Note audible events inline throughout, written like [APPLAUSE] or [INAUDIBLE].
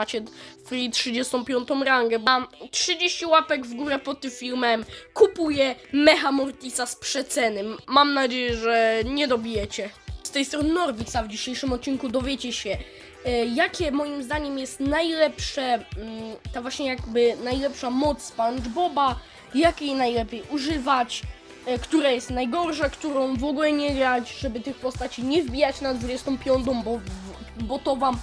macie free 35 rangę. Mam 30 łapek w górę pod tym filmem. Kupuję Mecha Mortisa z przeceny. Mam nadzieję, że nie dobijecie. Z tej strony Norbix, a w dzisiejszym odcinku dowiecie się, e, jakie moim zdaniem jest najlepsze, mm, ta właśnie jakby najlepsza moc SpongeBoba, jakiej najlepiej używać, e, która jest najgorsza, którą w ogóle nie grać, żeby tych postaci nie wbijać na 25, bo, bo to wam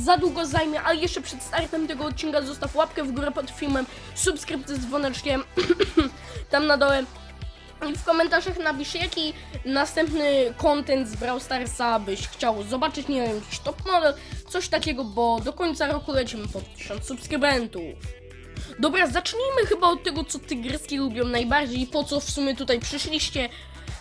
za długo zajmie, ale jeszcze przed startem tego odcinka zostaw łapkę w górę pod filmem, subskrypcję z dzwoneczkiem [CLEARS THROAT] tam na dole i w komentarzach napisz jaki następny content z Brawl Starsa byś chciał zobaczyć, nie wiem, jakiś top model, coś takiego, bo do końca roku lecimy po 1000 subskrybentów. Dobra, zacznijmy chyba od tego, co tygryski lubią najbardziej i po co w sumie tutaj przyszliście,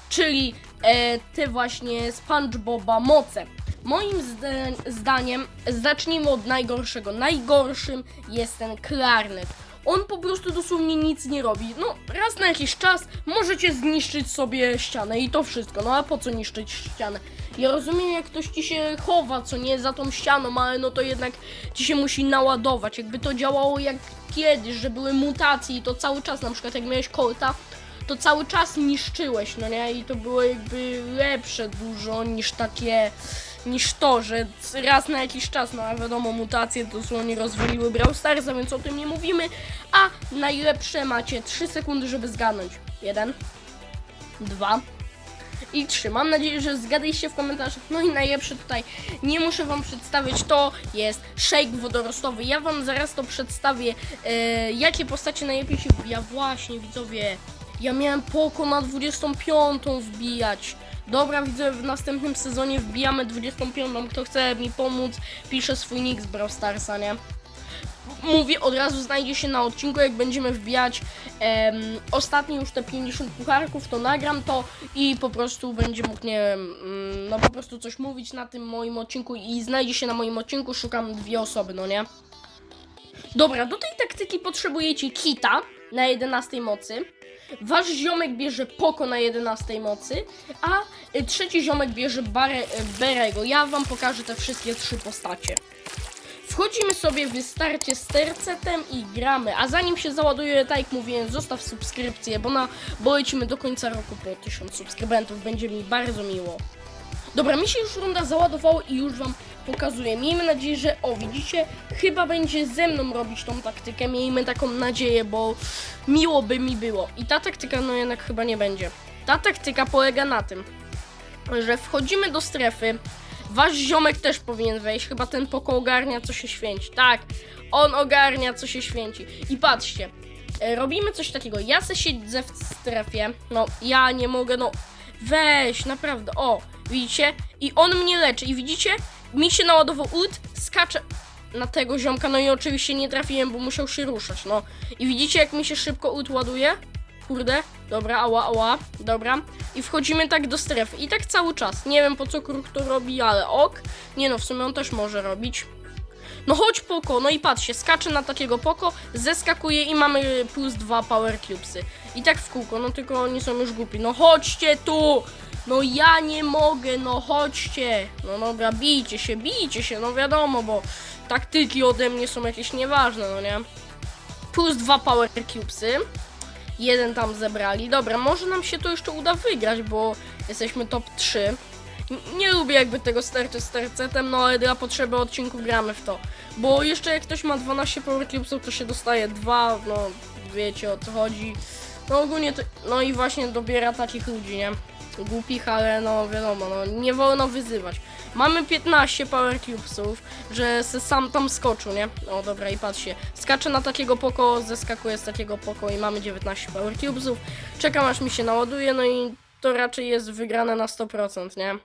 czyli e, te właśnie SpongeBoba moce. Moim zda- zdaniem zacznijmy od najgorszego. Najgorszym jest ten klarnet. On po prostu dosłownie nic nie robi. No, raz na jakiś czas możecie zniszczyć sobie ścianę i to wszystko. No a po co niszczyć ścianę? Ja rozumiem, jak ktoś ci się chowa, co nie, za tą ścianą, ale no to jednak ci się musi naładować. Jakby to działało jak kiedyś, że były mutacje i to cały czas, na przykład jak miałeś kolta, to cały czas niszczyłeś, no nie? I to było jakby lepsze dużo niż takie, niż to, że raz na jakiś czas, no a wiadomo, mutacje dosłownie rozwaliły Brawl Starsa, więc o tym nie mówimy, a najlepsze macie 3 sekundy, żeby zgadnąć. Jeden, dwa i trzy. Mam nadzieję, że zgadliście w komentarzach. No i najlepsze tutaj, nie muszę wam przedstawić, to jest shake wodorostowy. Ja wam zaraz to przedstawię, e, jakie postacie najlepiej się wbija. Właśnie, widzowie, ja miałem poko na 25 wbijać. Dobra, widzę, w następnym sezonie wbijamy 25. Kto chce mi pomóc, pisze swój nick z Brawl Starsa, nie? Mówię, od razu znajdzie się na odcinku, jak będziemy wbijać em, ostatnie już te 50 pucharków, to nagram to i po prostu będzie mógł, nie wiem, mm, no po prostu coś mówić na tym moim odcinku i znajdzie się na moim odcinku, szukam dwie osoby, no nie? Dobra, do tej taktyki potrzebujecie kita na 11 mocy. Wasz ziomek bierze Poko na 11 mocy, a y, trzeci ziomek bierze Bare, y, Berego. Ja wam pokażę te wszystkie trzy postacie. Wchodzimy sobie w starcie z tercetem i gramy. A zanim się załaduje, tak jak mówiłem, zostaw subskrypcję, bo, na, bo lecimy do końca roku po 1000 subskrybentów. Będzie mi bardzo miło. Dobra, mi się już runda załadowało i już wam pokazuję. Miejmy nadzieję, że o, widzicie, chyba będzie ze mną robić tą taktykę. Miejmy taką nadzieję, bo miło by mi było. I ta taktyka no jednak chyba nie będzie. Ta taktyka polega na tym, że wchodzimy do strefy. Wasz ziomek też powinien wejść, chyba ten poko ogarnia, co się święci. Tak, on ogarnia, co się święci. I patrzcie, e, robimy coś takiego. Ja se siedzę w strefie, no ja nie mogę, no weź, naprawdę, o, widzicie? I on mnie leczy i widzicie? Mi się naładował ult, skacze na tego ziomka, no i oczywiście nie trafiłem, bo musiał się ruszać, no. I widzicie, jak mi się szybko ult ładuje? Kurde, dobra, ała, ała, dobra. I wchodzimy tak do strefy. I tak cały czas. Nie wiem po co kruk to robi, ale ok. Nie no, w sumie on też może robić. No chodź Poko, no i patrzcie, skacze na takiego Poko, zeskakuje i mamy plus dwa power cubesy. I tak w kółko, no tylko oni są już głupi. No chodźcie tu! No ja nie mogę, no chodźcie! No dobra, bijcie się, bijcie się, no wiadomo, bo taktyki ode mnie są jakieś nieważne, no nie? Plus dwa power cubesy. Jeden tam zebrali. Dobra, może nam się to jeszcze uda wygrać, bo jesteśmy top 3. N- Nie lubię jakby tego starcia z tercetem, no ale dla potrzeby odcinku gramy w to. Bo jeszcze jak ktoś ma 12 power cubesów, to się dostaje dwa, no wiecie o co chodzi. No ogólnie to, no i właśnie dobiera takich ludzi, nie? Głupich, ale no wiadomo, no nie wolno wyzywać. Mamy 15 power cubesów, że se sam tam skoczył, nie? O dobra i patrzcie, skacze na takiego poko, zeskakuje z takiego poko i mamy 19 power cubesów. Czekam aż mi się naładuje, no i to raczej jest wygrane na 100%, nie?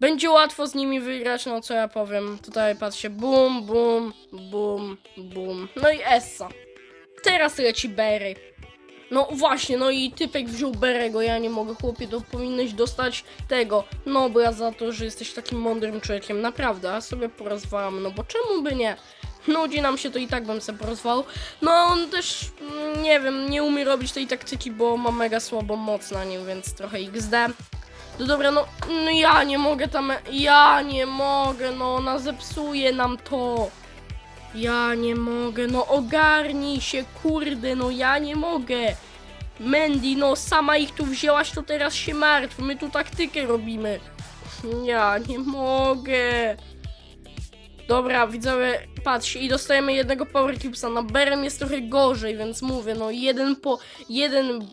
Będzie łatwo z nimi wygrać, no co ja powiem. Tutaj patrzcie, bum, bum, bum, bum. No i Essa. Teraz leci Berry. No właśnie, no i typek wziął Berego, ja nie mogę, chłopie, to powinieneś dostać tego Nobla za to, że jesteś takim mądrym człowiekiem, naprawdę, a sobie porozwalam, no bo czemu by nie? Nudzi nam się to i tak bym sobie porozwał. No on też, mm, nie wiem, nie umie robić tej taktyki, bo ma mega słabą moc na nim, więc trochę XD. No dobra, no, no ja nie mogę tam, ja nie mogę, no ona zepsuje nam to. Ja nie mogę, no ogarnij się, kurde, no ja nie mogę. Mandy, no sama ich tu wzięłaś, to teraz się martw, my tu taktykę robimy. Ja nie mogę. Dobra, widzowie, patrzcie, i dostajemy jednego Power Cubesa. Na Berem jest trochę gorzej, więc mówię, no jeden po... jeden...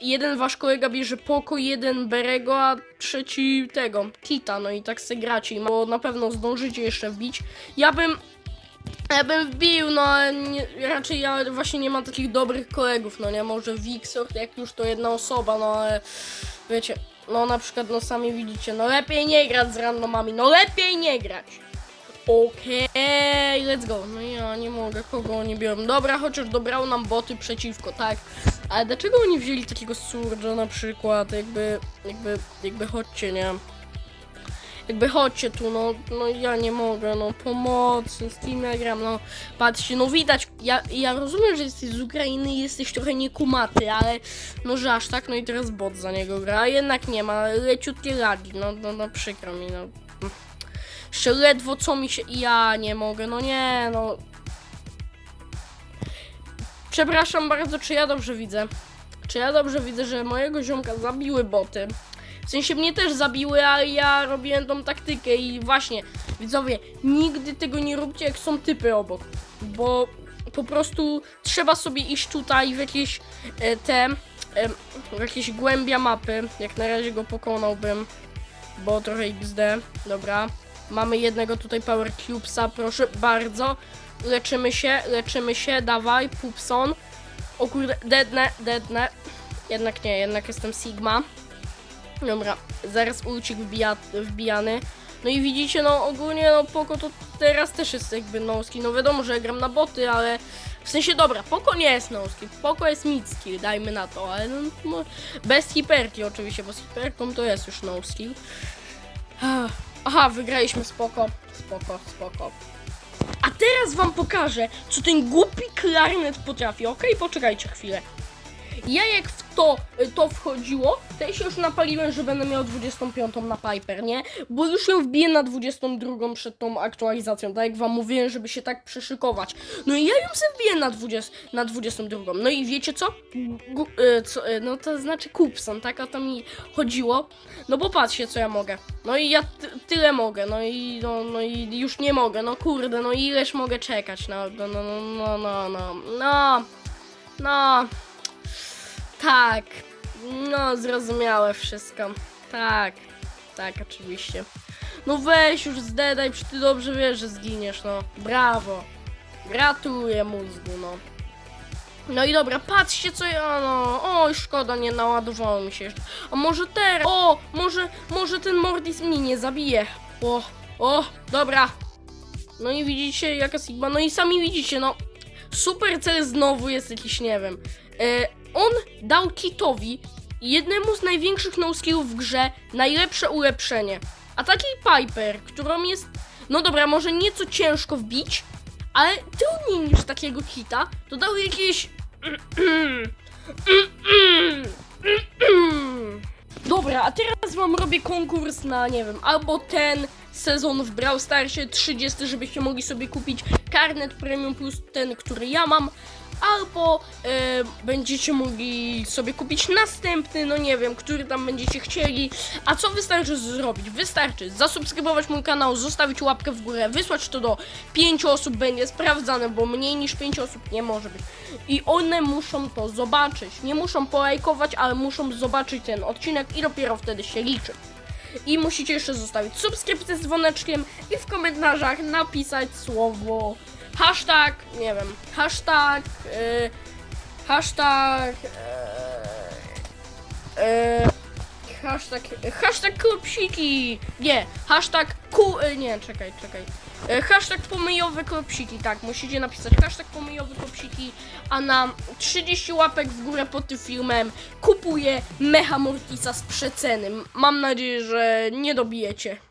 Jeden wasz kolega bierze Poko, jeden Berego, a trzeci tego, Kita, no i tak se gracie, bo na pewno zdążycie jeszcze wbić. Ja bym ja bym wbił, no ale nie, raczej ja właśnie nie mam takich dobrych kolegów, no nie, może Wixor, jak już to jedna osoba, no ale wiecie, no na przykład, no sami widzicie, no lepiej nie grać z randomami, no lepiej nie grać. Okej, let's go. No ja nie mogę, kogo oni biorą. Dobra, chociaż dobrał nam boty przeciwko, tak. Ale dlaczego oni wzięli takiego Surge'a na przykład, jakby, jakby, jakby chodźcie, nie? Jakby chodźcie tu, no, no ja nie mogę, no pomocy, z kim ja gram, no patrzcie, no widać, ja, ja rozumiem, że jesteś z Ukrainy i jesteś trochę niekumaty, ale no że aż tak, no i teraz bot za niego gra, a jednak nie ma, leciutkie lagi, no, no, no przykro mi, no. Jeszcze ledwo co mi się, ja nie mogę, no nie, no. Przepraszam bardzo, czy ja dobrze widzę? Czy ja dobrze widzę, że mojego ziomka zabiły boty? W sensie mnie też zabiły, ale ja robiłem tą taktykę i właśnie, widzowie, nigdy tego nie róbcie, jak są typy obok, bo po prostu trzeba sobie iść tutaj w jakieś e, te, e, w jakieś głębia mapy, jak na razie go pokonałbym, bo trochę XD, dobra, mamy jednego tutaj Power Cubesa, proszę bardzo, leczymy się, leczymy się, dawaj, Pupson, o kurde, deadne, deadne, jednak nie, jednak jestem Sigma, Dobra, zaraz ulcik wbija, wbijany. No i widzicie, no ogólnie no Poko to teraz też jest jakby noski. No wiadomo, że ja gram na boty, ale w sensie dobra, Poko nie jest noski, Poko jest mid skill, dajmy na to, ale no, no, bez hiperki oczywiście, bo z hiperką to jest już no skill. Ah, Aha, wygraliśmy spoko, spoko, spoko. A teraz wam pokażę, co ten głupi klarnet potrafi. Okej, poczekajcie chwilę. Ja jak w to, to wchodziło, to ja się już napaliłem, że będę miał 25 na Piper, nie? Bo już ją wbiję na 22 przed tą aktualizacją, tak jak wam mówiłem, żeby się tak przeszykować. No i ja ją sobie wbiję na, 20, na 22. No i wiecie co? E, co e, no to znaczy kupson, tak? O to mi chodziło. No bo patrzcie, co ja mogę. No i ja tyle mogę, no i, no, no i już nie mogę, no kurde, no ileż mogę czekać, no, no, no, no, no, no, no. no. Tak. No, zrozumiałe wszystko. Tak. Tak, oczywiście. No weź już zdedaj, przecież ty dobrze wiesz, że zginiesz, no. Brawo. Gratuluję mózgu, no. No i dobra, patrzcie co ja, no. Oj, szkoda, nie naładowało mi się jeszcze. A może teraz? O, może, może ten Mordis mnie nie zabije. O, o, dobra. No i widzicie, jaka Sigma. No i sami widzicie, no. Super cel znowu jest jakiś, nie wiem. E, on dał Kitowi, jednemu z największych no-skillów w grze, najlepsze ulepszenie. A takiej Piper, którą jest, no dobra, może nieco ciężko wbić, ale trudniej niż takiego Kita, to dał jakieś... Dobra, a teraz wam robię konkurs na, nie wiem, albo ten sezon w Brawl Starsie 30, żebyście mogli sobie kupić karnet Premium Plus, ten, który ja mam, albo e, będziecie mogli sobie kupić następny, no nie wiem, który tam będziecie chcieli. A co wystarczy zrobić? Wystarczy zasubskrybować mój kanał, zostawić łapkę w górę, wysłać to do 5 osób, będzie sprawdzane, bo mniej niż 5 osób nie może być. I one muszą to zobaczyć. Nie muszą polajkować, ale muszą zobaczyć ten odcinek i dopiero wtedy się liczy. I musicie jeszcze zostawić subskrypcję z dzwoneczkiem i w komentarzach napisać słowo hashtag, nie wiem, hashtag, yy, hashtag, yy, yy, hashtag, hashtag klopsiki, nie, hashtag ku, yy, nie, czekaj, czekaj, yy, hashtag pomyjowe klopsiki, tak, musicie napisać hashtag pomyjowe klopsiki, a na 30 łapek w górę pod tym filmem kupuję Mecha Mortisa z przeceny. Mam nadzieję, że nie dobijecie.